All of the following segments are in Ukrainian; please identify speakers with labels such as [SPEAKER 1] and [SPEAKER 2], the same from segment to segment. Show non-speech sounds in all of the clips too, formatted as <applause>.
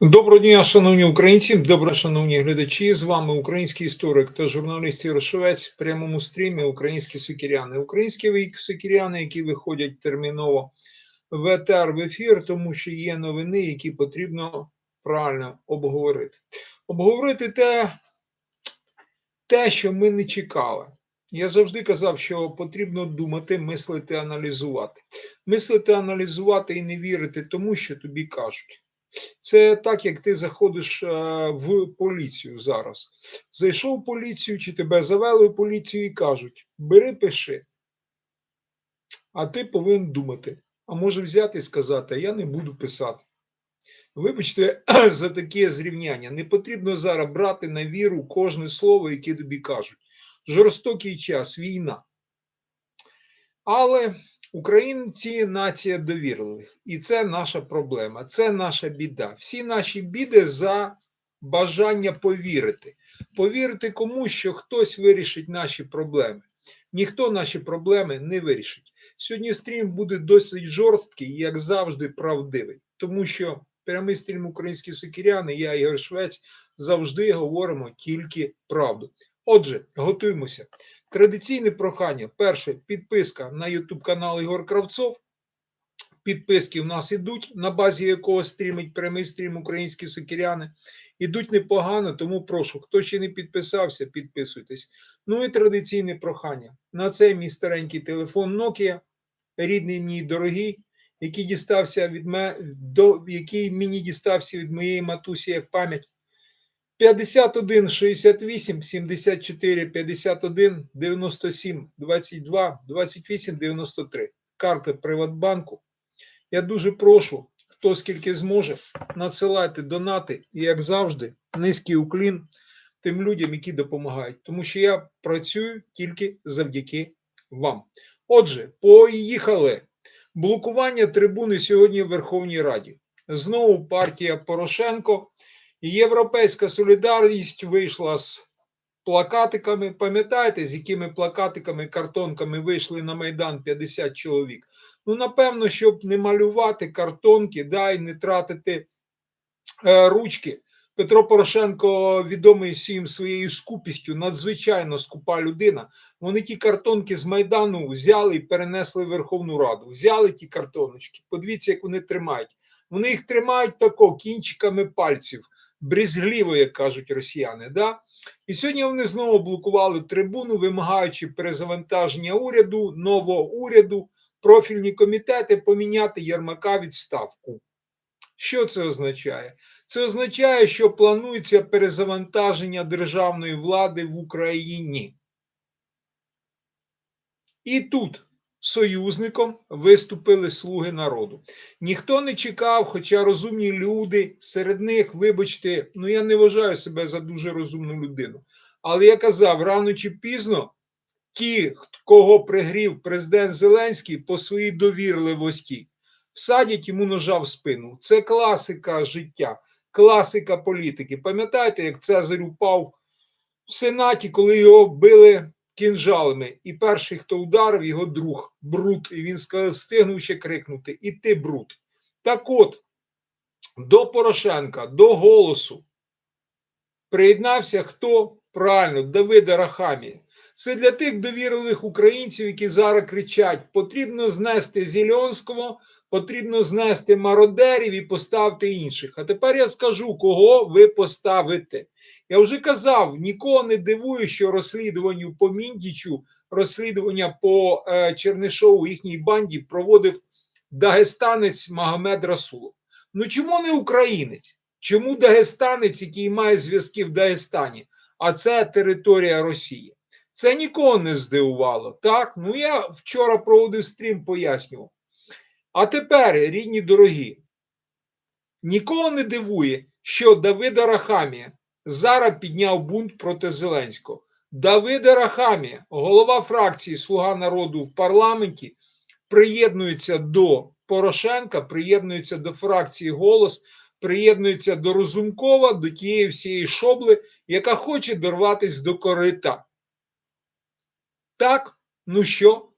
[SPEAKER 1] Доброго дня, шановні українці, доброго шановні глядачі. З вами український історик та журналіст Ярошовець в прямому стрімі Українські сокіряни. Українські сокіряни, які виходять терміново в етер в ефір, тому що є новини, які потрібно правильно обговорити. Обговорити те, те, що ми не чекали. Я завжди казав, що потрібно думати, мислити, аналізувати. Мислити, аналізувати і не вірити тому, що тобі кажуть. Це так, як ти заходиш е, в поліцію зараз. Зайшов в поліцію, чи тебе завели в поліцію і кажуть: бери, пиши. А ти повинен думати. А може взяти і сказати, я не буду писати. Вибачте, <clears throat> за таке зрівняння. Не потрібно зараз брати на віру кожне слово, яке тобі кажуть. Жорстокий час, війна. Але Українці нація довірливих, і це наша проблема, це наша біда. Всі наші біди за бажання повірити. Повірити комусь, що хтось вирішить наші проблеми. Ніхто наші проблеми не вирішить. Сьогодні стрім буде досить жорсткий, як завжди, правдивий, тому що прямий стрім українські сокіряни, я Ігор Швець, завжди говоримо тільки правду. Отже, готуємося. Традиційне прохання. Перше, підписка на YouTube канал Ігор Кравцов. Підписки в нас ідуть, на базі якого стрімить прямий стрім українські сокіряни. Ідуть непогано, тому прошу, хто ще не підписався, підписуйтесь. Ну і традиційне прохання. На цей мій старенький телефон Nokia, рідний мій дорогий, який дістався від мене, до, який мені дістався від моєї матусі як пам'ять. 51 68 74 51 97 22 28 93. Карта Приватбанку. Я дуже прошу, хто скільки зможе, надсилайте донати і, як завжди, низький уклін тим людям, які допомагають. Тому що я працюю тільки завдяки вам. Отже, поїхали. Блокування трибуни сьогодні в Верховній Раді. Знову партія Порошенко. Європейська солідарність вийшла з плакатиками. Пам'ятаєте, з якими плакатиками, картонками вийшли на Майдан 50 чоловік? Ну, напевно, щоб не малювати картонки, да, і не тратити е, ручки. Петро Порошенко відомий всім своєю скупістю, надзвичайно скупа людина. Вони ті картонки з Майдану взяли і перенесли в Верховну Раду. Взяли ті картоночки. Подивіться, як вони тримають. Вони їх тримають тако кінчиками пальців брезгливо, як кажуть росіяни. Да? І сьогодні вони знову блокували трибуну, вимагаючи перезавантаження уряду, нового уряду, профільні комітети поміняти Єрмака відставку. Що це означає? Це означає, що планується перезавантаження державної влади в Україні. І тут союзником виступили слуги народу. Ніхто не чекав, хоча розумні люди серед них, вибачте, ну я не вважаю себе за дуже розумну людину. Але я казав, рано чи пізно ті, кого пригрів президент Зеленський по своїй довірливості, всадять йому ножа в спину. Це класика життя, класика політики. Пам'ятаєте, як Цезарь упав в Сенаті, коли його били кінжалами. І перший, хто ударив, його друг Брут. І він встигнув ще крикнути: І ти Брут. Так от, до Порошенка, до голосу приєднався хто? Правильно, Давид Арахамія. Це для тих довірливих українців, які зараз кричать: потрібно знести Зільонського, потрібно знести мародерів і поставити інших. А тепер я скажу, кого ви поставите. Я вже казав, нікого не дивує, що розслідуванню по Міндічу, розслідування по е, Чернишову їхній банді проводив дагестанець Магомед Расулов. Ну чому не українець? Чому дагестанець, який має зв'язки в Дагестані? А це територія Росії. Це нікого не здивувало. Так, ну я вчора проводив стрім, пояснював. А тепер, рідні дорогі, нікого не дивує, що Давид Арахамія зараз підняв бунт проти Зеленського. Давид Арахамія, голова фракції Слуга народу в парламенті, приєднується до Порошенка, приєднується до фракції Голос приєднується до Розумкова, до тієї всієї шобли, яка хоче дорватися до корита. Так, ну що?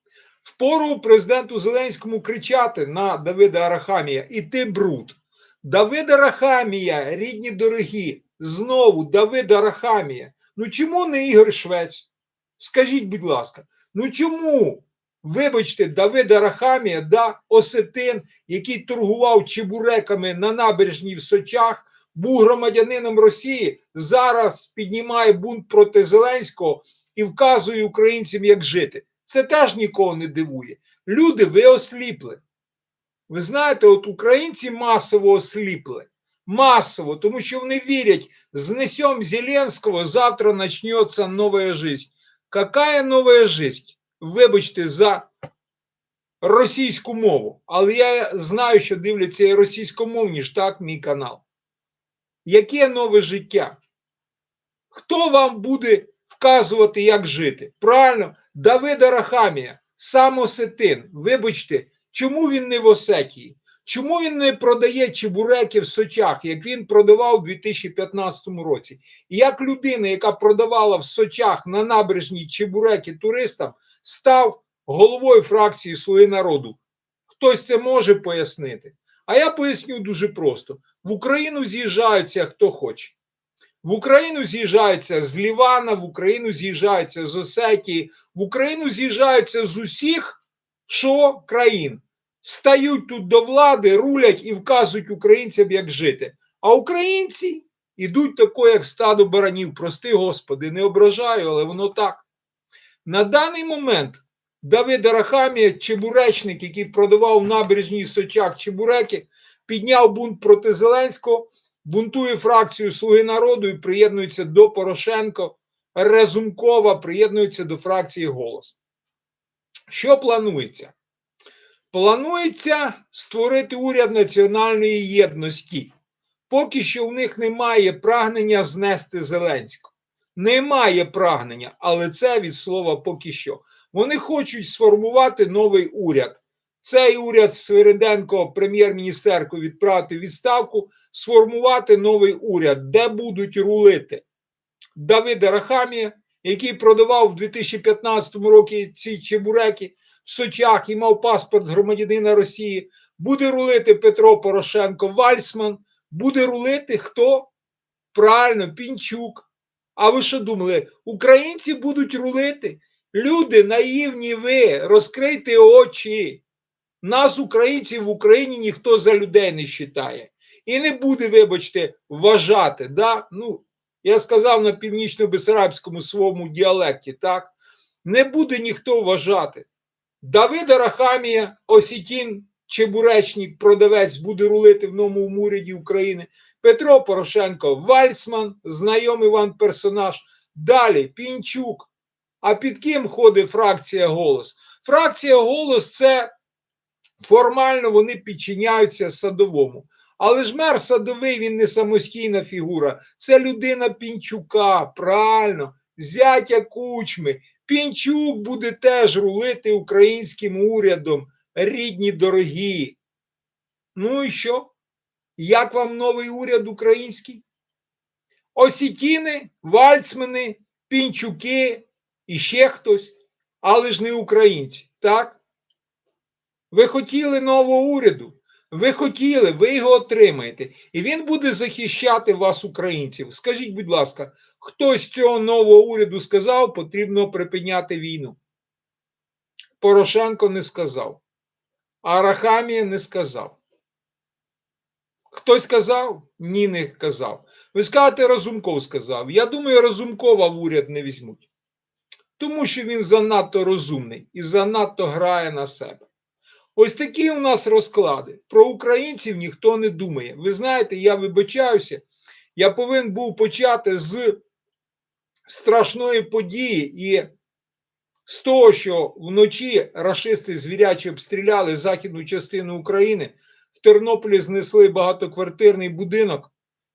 [SPEAKER 1] Впору президенту Зеленському кричати на Давида Арахамія і ти бруд. Давид Арахамія, рідні дорогі, знову Давид Арахамія. Ну чому не Ігор Швець? Скажіть, будь ласка, ну чому, вибачте, Давид Арахамія, да, осетин, який торгував чебуреками на набережній в Сочах, був громадянином Росії, зараз піднімає бунт проти Зеленського і вказує українцям, як жити. Це теж нікого не дивує. Люди, ви осліпли. Ви знаєте, от українці масово осліпли. Масово, тому що вони вірять, знесем Зеленського, завтра почнеться нова життя. Какая новая жизнь? Вибачте за російську мову, але я знаю, що дивляться і російськомовні ж так, мій канал. Яке нове життя? Хто вам буде вказувати, як жити? Правильно, Давида Рахамія, сам Осетин. Вибачте, чому він не в Осетії? Чому він не продає чебуреки в Сочах, як він продавав у 2015 році? І як людина, яка продавала в Сочах на набережній чебуреки туристам, став головою фракції Слуги народу? Хтось це може пояснити? А я поясню дуже просто: в Україну з'їжджаються хто хоче. В Україну з'їжджаються з Лівана, в Україну з'їжджаються з Осетії, в Україну з'їжджаються з усіх що країн. Стають тут до влади, рулять і вказують українцям, як жити. А українці йдуть тако, як стадо баранів. Прости, Господи, не ображаю, але воно так. На даний момент Давид Арахамія, чебуречник, який продавав в набережній Сочах чебуреки, підняв бунт проти Зеленського, бунтує фракцію Слуги народу і приєднується до Порошенко. Разумкова приєднується до фракції Голос. Що планується? Планується створити уряд національної єдності. Поки що в них немає прагнення знести Зеленського. Немає прагнення, але це від слова поки що. Вони хочуть сформувати новий уряд. Цей уряд Свириденко, прем'єр-міністерку, відправити відставку, сформувати новий уряд, де будуть рулити Давида Рахамія, який продавав в 2015 році ці чебуреки в Сочах і мав паспорт громадянина Росії, буде рулити Петро Порошенко Вальсман, буде рулити хто? Правильно, Пінчук. А ви що думали, українці будуть рулити? Люди наївні ви, розкрийте очі. Нас, українців, в Україні ніхто за людей не вважає. І не буде, вибачте, вважати. Да? Ну, я сказав на північно-бесарабському своєму діалекті, так? Не буде ніхто вважати. Давида Рахамія, Осітін, Чебуречник, продавець буде рулити в новому уряді України. Петро Порошенко, Вальцман, знайомий вам персонаж. Далі Пінчук. А під ким ходить фракція голос? Фракція голос це формально вони підчиняються садовому. Але ж мер садовий він не самостійна фігура. Це людина Пінчука, правильно, зятя кучми. Пінчук буде теж рулити українським урядом, рідні дорогі. Ну і що? Як вам новий уряд український? Осітіни, вальцмени, пінчуки і ще хтось, але ж не українці, так? Ви хотіли нового уряду? Ви хотіли, ви його отримаєте, і він буде захищати вас, українців. Скажіть, будь ласка, хтось з цього нового уряду сказав, потрібно припиняти війну? Порошенко не сказав, Арахамія не сказав. Хтось сказав? Ні, не казав. Ви скажете, Разумков сказав. Я думаю, Разумкова в уряд не візьмуть. Тому що він занадто розумний і занадто грає на себе. Ось такі у нас розклади. Про українців ніхто не думає. Ви знаєте, я вибачаюся, я повинен був почати з страшної події і з того, що вночі рашисти звірячі обстріляли західну частину України, в Тернополі знесли багатоквартирний будинок.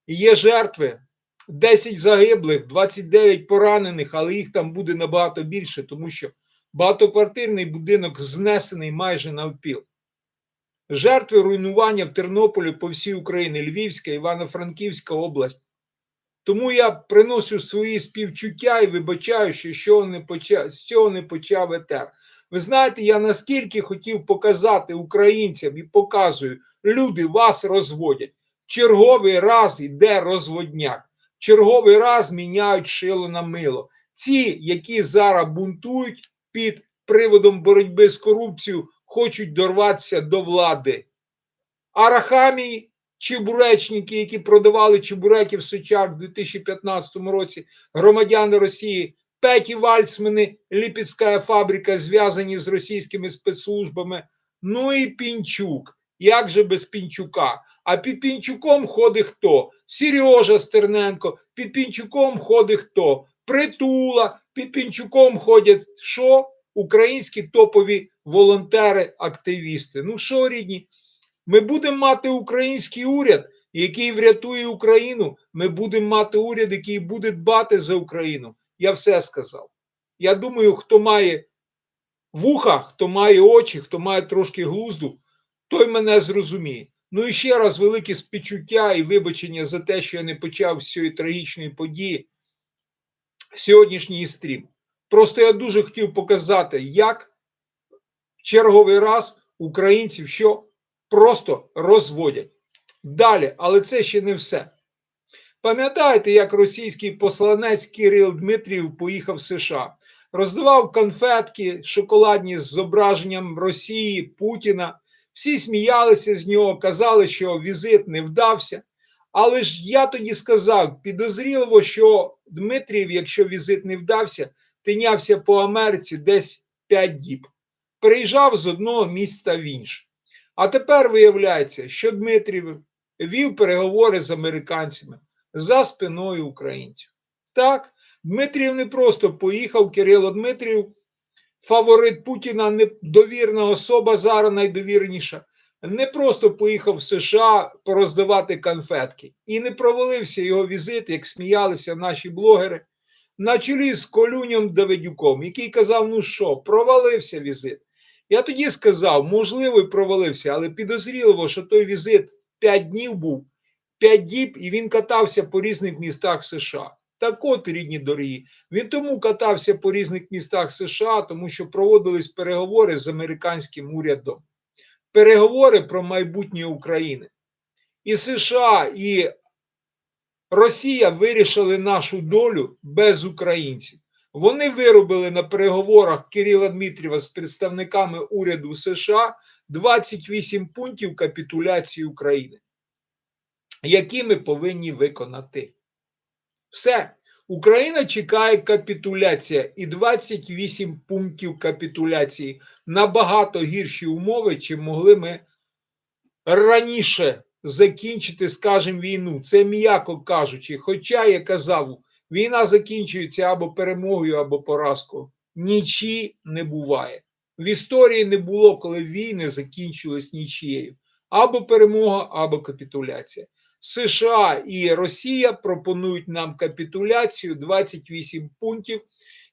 [SPEAKER 1] Є жертви, 10 загиблих, 29 поранених, але їх там буде набагато більше, тому що багатоквартирний будинок знесений майже навпіл. Жертви руйнування в Тернополі по всій Україні, Львівська, Івано-Франківська область. Тому я приношу свої співчуття і вибачаю, що, не почав, з цього не почав етер. Ви знаєте, я наскільки хотів показати українцям і показую, люди вас розводять. Черговий раз йде розводняк, черговий раз міняють шило на мило. Ці, які зараз бунтують під приводом боротьби з корупцією, хочуть дорватися до влади. Арахамії, чебуречники, які продавали чебуреки в Сочах в 2015 році, громадяни Росії, Петі Вальцмани, Ліпецька фабрика, зв'язані з російськими спецслужбами. Ну і Пінчук. Як же без Пінчука? А під Пінчуком ходить хто? Сережа Стерненко, під Пінчуком ходить хто? Притула, під Пінчуком ходять що? Українські топові волонтери-активісти. Ну що, рідні? Ми будемо мати український уряд, який врятує Україну. Ми будемо мати уряд, який буде дбати за Україну. Я все сказав. Я думаю, хто має вуха, хто має очі, хто має трошки глузду, той мене зрозуміє. Ну і ще раз велике співчуття і вибачення за те, що я не почав з цієї трагічної події сьогоднішній стрім. Просто я дуже хотів показати, як в черговий раз українців що просто розводять. Далі, але це ще не все. Пам'ятаєте, як російський посланець Кирил Дмитрів поїхав в США, роздавав конфетки шоколадні з зображенням Росії, Путіна. Всі сміялися з нього, казали, що візит не вдався. Але ж я тоді сказав, підозріло, що Дмитрів, якщо візит не вдався, тинявся по Америці десь 5 діб. Переїжджав з одного міста в інше. А тепер виявляється, що Дмитрів вів переговори з американцями за спиною українців. Так, Дмитрів не просто поїхав, Кирило Дмитрів, фаворит Путіна, недовірна особа, зараз найдовірніша, не просто поїхав в США пороздавати конфетки. І не провалився його візит, як сміялися наші блогери, на чолі з Колюнем Давидюком, який казав: ну що, провалився візит. Я тоді сказав, можливо, і провалився, але підозріло, що той візит 5 днів був, 5 діб, і він катався по різних містах США. Так от, рідні дорогі, він тому катався по різних містах США, тому що проводились переговори з американським урядом. Переговори про майбутнє України. І США, і Росія вирішили нашу долю без українців. Вони виробили на переговорах Кирила Дмитріва з представниками уряду США 28 пунктів капітуляції України, які ми повинні виконати. Все. Україна чекає капітуляція і 28 пунктів капітуляції набагато гірші умови, чим могли ми раніше закінчити, скажімо, війну. Це м'яко кажучи. Хоча я казав, війна закінчується або перемогою, або поразкою. Нічі не буває. В історії не було, коли війни закінчились нічією. Або перемога, або капітуляція. США і Росія пропонують нам капітуляцію 28 пунктів.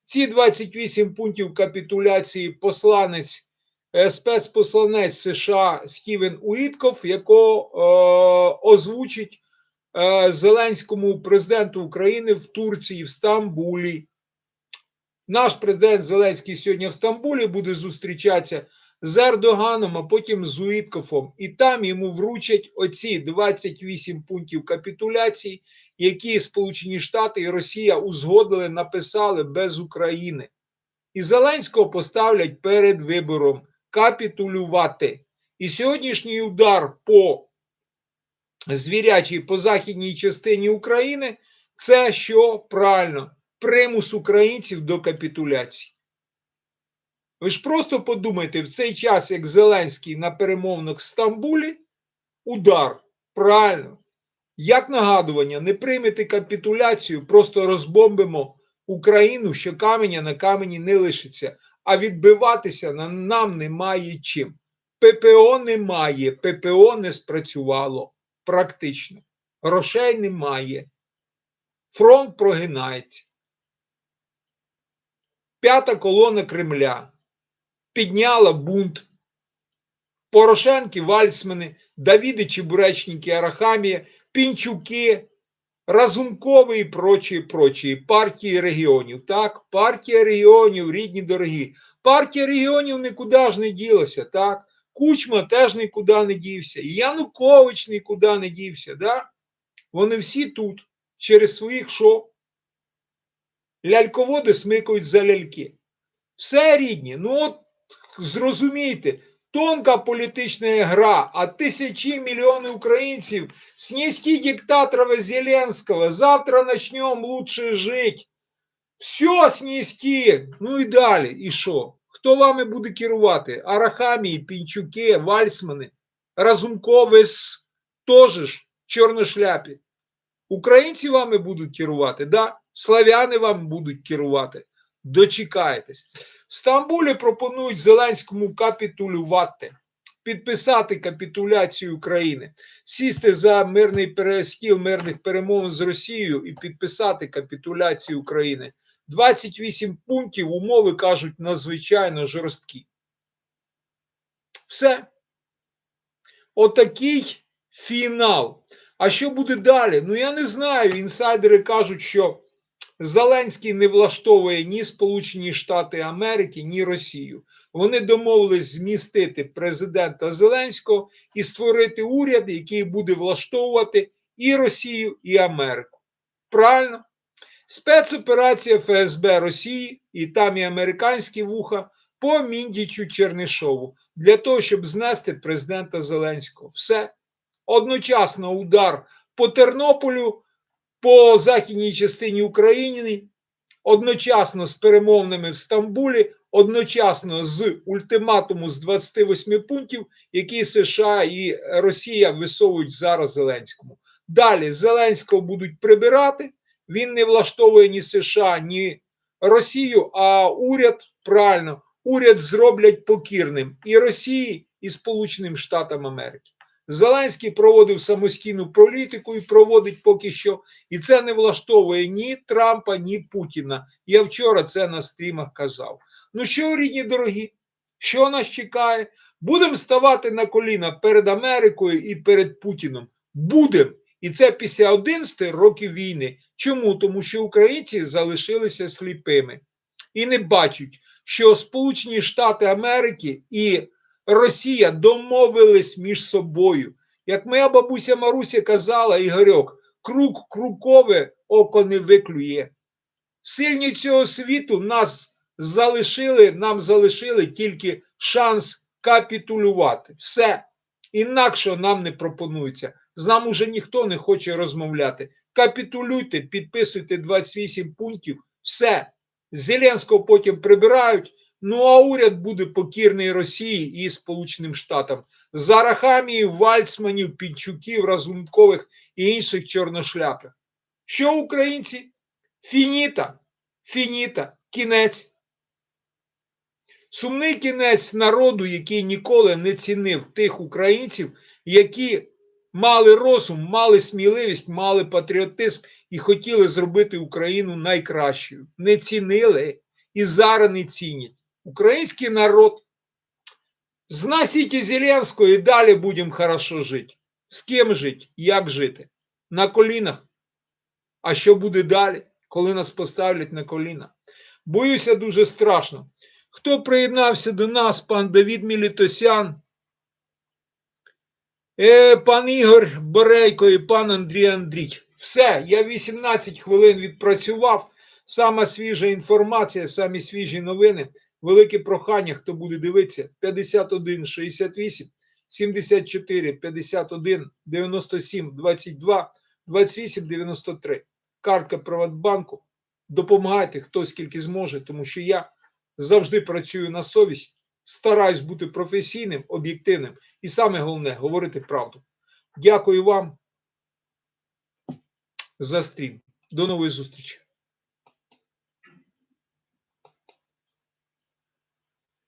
[SPEAKER 1] Ці 28 пунктів капітуляції посланець, е, спецпосланець США Стівен Уітков, якого е, озвучить е, Зеленському президенту України в Турції, в Стамбулі. Наш президент Зеленський сьогодні в Стамбулі буде зустрічатися з Ердоганом, а потім з Уіткофом. І там йому вручать оці 28 пунктів капітуляції, які Сполучені Штати і Росія узгодили, написали без України. І Зеленського поставлять перед вибором капітулювати. І сьогоднішній удар по звірячій по західній частині України це що правильно примус українців до капітуляції. Ви ж просто подумайте, в цей час, як Зеленський на перемовних в Стамбулі, удар, правильно, як нагадування, не приймете капітуляцію, просто розбомбимо Україну, що каменя на камені не лишиться, а відбиватися на нам немає чим. ППО немає, ППО не спрацювало практично. Грошей немає. Фронт прогинається. П'ята колона Кремля підняла бунт. Порошенки, Вальцмани, Давіди Чебуречники, Арахамія, Пінчуки, Разумкові і прочі, прочі. Партії регіонів. Так, партія регіонів, рідні дорогі. Партія регіонів нікуди ж не ділася. так. Кучма теж нікуди не дівся, і Янукович нікуди не дівся. Да? Вони всі тут через своїх що? Ляльководи смикають за ляльки. Все рідні. Ну от зрозумійте, тонка політична гра, а тисячі мільйони українців снести диктатора Зеленського, завтра начнем лучше жить. Все снести. Ну і далі. І що? Хто вами буде керувати? Арахамії, Пінчуки, Вальсмани, Разумкови з ж чорношляпі. Українці вами будуть керувати, да? славяни вам будуть керувати. Дочекайтесь. В Стамбулі пропонують Зеленському капітулювати, підписати капітуляцію України, сісти за мирний перестіл мирних перемовин з Росією і підписати капітуляцію України. 28 пунктів умови кажуть надзвичайно жорсткі. Все. Отакий фінал. А що буде далі? Ну я не знаю. Інсайдери кажуть, що Зеленський не влаштовує ні Сполучені Штати Америки, ні Росію. Вони домовились змістити президента Зеленського і створити уряд, який буде влаштовувати і Росію, і Америку. Правильно? Спецоперація ФСБ Росії і там і американські вуха по Міндічу Чернишову для того, щоб знести президента Зеленського. Все. Одночасно удар по Тернополю, по західній частині України, одночасно з перемовними в Стамбулі, одночасно з ультиматуму з 28 пунктів, які США і Росія висовують зараз Зеленському. Далі Зеленського будуть прибирати. Він не влаштовує ні США, ні Росію, а уряд правильно, уряд зроблять покірним і Росії, і Сполученим Штатам Америки. Зеленський проводив самостійну політику і проводить поки що. І це не влаштовує ні Трампа, ні Путіна. Я вчора це на стрімах казав. Ну що, рідні дорогі, що нас чекає? Будемо ставати на коліна перед Америкою і перед Путіном. Будемо. І це після 11 років війни. Чому? Тому що українці залишилися сліпими і не бачать, що Сполучені Штати Америки і Росія домовились між собою. Як моя бабуся Маруся казала, Ігорьок, круг крукове око не виклює. Сильні цього світу нас залишили, нам залишили тільки шанс капітулювати. Все. Інакше нам не пропонується. З нами вже ніхто не хоче розмовляти. Капітулюйте, підписуйте 28 пунктів. Все. Зеленського потім прибирають. Ну а уряд буде покірний Росії і Сполученим Штатам. За Рахамії, Вальцманів, Підчуків, Разумкових і інших чорношляпих. Що українці? Фініта, фініта, кінець. Сумний кінець народу, який ніколи не цінив тих українців, які мали розум, мали сміливість, мали патріотизм і хотіли зробити Україну найкращою. Не цінили і зараз не цінять. Український народ. Знасіть Зеленського і далі будемо хорошо жити. З ким жити? Як жити? На колінах. А що буде далі, коли нас поставлять на коліна? Боюся дуже страшно. Хто приєднався до нас, пан Давід Мілітосян, е, пан Ігор Борейко і пан Андрій Андрій. Все, я 18 хвилин відпрацював. Сама свіжа інформація, самі свіжі новини. Велике прохання, хто буде дивитися, 51 68 74 51 97 22 28 93. Картка Приватбанку. Допомагайте, хто скільки зможе, тому що я завжди працюю на совість, стараюсь бути професійним, об'єктивним і саме головне говорити правду. Дякую вам за стрім. До нової зустрічі.